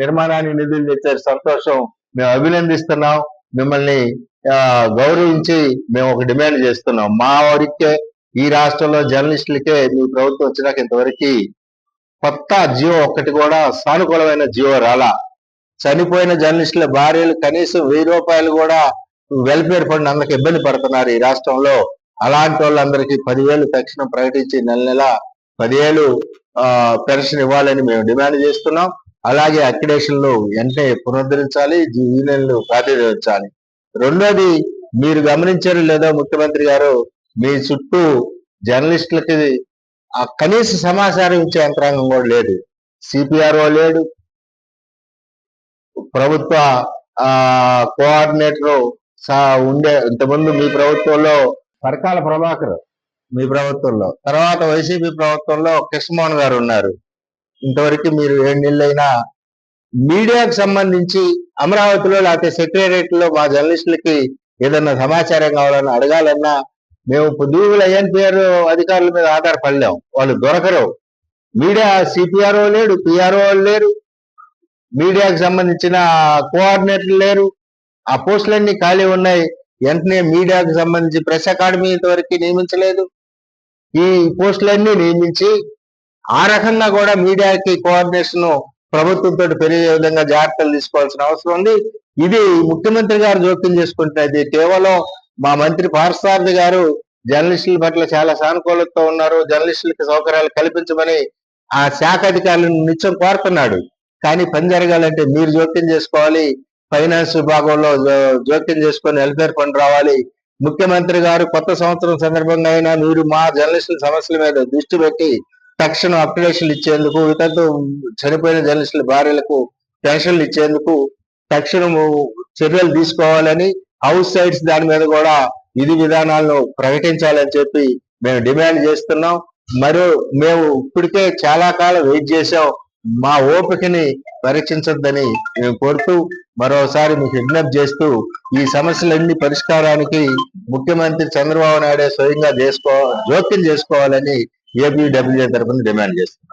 నిర్మాణానికి నిధులు తెచ్చారు సంతోషం మేము అభినందిస్తున్నాం. మిమ్మల్ని గౌరవించి మేము ఒక డిమాండ్ చేస్తున్నాం. మా వరకే ఈ రాష్ట్రంలో జర్నలిస్టులకే మీ ప్రభుత్వం వచ్చినాక ఇంతవరకు కొత్త జియో ఒక్కటి కూడా సానుకూలమైన జియో రాలా. చనిపోయిన జర్నలిస్టుల భార్యలు కనీసం వెయ్యి రూపాయలు కూడా వెల్ఫేర్ ఫండ్ అందరికి ఇబ్బంది పడుతున్నారు ఈ రాష్ట్రంలో. అలాంటి వాళ్ళందరికీ పదివేలు తక్షణం ప్రకటించి నెల నెల పదివేలు ఆ, పెన్షన్ ఇవ్వాలని మేము డిమాండ్ చేస్తున్నాం. అలాగే అక్రిడేషన్లు వెంటనే పునరుద్ధరించాలి యూనియన్లు ప్రాతినిధించాలి రెండోది మీరు గమనించారు లేదో ముఖ్యమంత్రి గారు మీ చుట్టూ జర్నలిస్టులకి ఆ కనీస సమాచారం ఇచ్చే యంత్రాంగం కూడా లేదు. సిపిఆర్ఓ లేడు. ప్రభుత్వ ఆ కోఆర్డినేటర్ ఉండే ఇంతకుముందు మీ ప్రభుత్వంలో పరకాల ప్రభాకర్. మీ ప్రభుత్వంలో తర్వాత వైసీపీ ప్రభుత్వంలో కృష్ణమోహన్ గారు ఉన్నారు. ఇంతవరకు మీరు ఏడు నెలలైనా మీడియాకు సంబంధించి అమరావతిలో లేకపోతే సెక్రటరియట్లో మా జర్నలిస్టులకి ఏదన్నా సమాచారం కావాలని అడగాలన్నా మేము పొద్దుగుల ఐఎన్పిఆర్ అధికారుల మీద ఆధారపడలేం. వాళ్ళు దొరకరు. మీడియా సిపిఆర్ఓ లేడు పిఆర్ఓ లేరు. మీడియాకు సంబంధించిన కోఆర్డినేటర్లు లేరు. ఆ పోస్టులన్నీ ఖాళీ ఉన్నాయి. వెంటనే మీడియాకు సంబంధించి ప్రెస్ అకాడమీ ఇంతవరకు నియమించలేదు. ఈ పోస్టులన్నీ నియమించి ఆ రకంగా కూడా మీడియాకి కోఆర్డినేషన్ ప్రభుత్వంతో పెరిగే విధంగా జాగ్రత్తలు తీసుకోవాల్సిన అవసరం ఉంది. ఇది ముఖ్యమంత్రి గారు జోక్యం చేసుకుంటున్నది కేవలం మా మంత్రి పార్సారథి గారు జర్నలిస్టుల పట్ల చాలా సానుకూలతతో ఉన్నారు. జర్నలిస్టులకి సౌకర్యాలు కల్పించమని ఆ శాఖ అధికారులను నిత్యం కోరుతున్నాడు. కానీ పని జరగాలంటే మీరు జోక్యం చేసుకోవాలి. ఫైనాన్స్ విభాగంలో జోక్యం చేసుకొని వెల్ఫేర్ ఫండ్ రావాలి. ముఖ్యమంత్రి గారు కొత్త సంవత్సరం సందర్భంగా అయినా మీరు మా జర్నలిస్టుల సమస్యల మీద దృష్టి పెట్టి తక్షణం అప్లికేషన్లు ఇచ్చేందుకు ఇతరులు చనిపోయిన జర్నలిస్టుల భార్యలకు పెన్షన్లు ఇచ్చేందుకు తక్షణము చర్యలు తీసుకోవాలని హౌస్ సైడ్స్ దాని మీద కూడా విధి విధానాలను ప్రకటించాలని చెప్పి మేము డిమాండ్ చేస్తున్నాం. మరో మేము ఇప్పటికే చాలా కాలం వెయిట్ చేసాం మా ఓపికని పరీక్షించొద్దని మేము కోరుతూ మరోసారి మీకు విజ్ఞప్తి చేస్తూ ఈ సమస్యలన్నీ పరిష్కారానికి ముఖ్యమంత్రి చంద్రబాబు నాయుడే స్వయంగా చేసుకో జోక్యం చేసుకోవాలని ఏపీడబ్ల్యూ తరఫున డిమాండ్ చేస్తుంది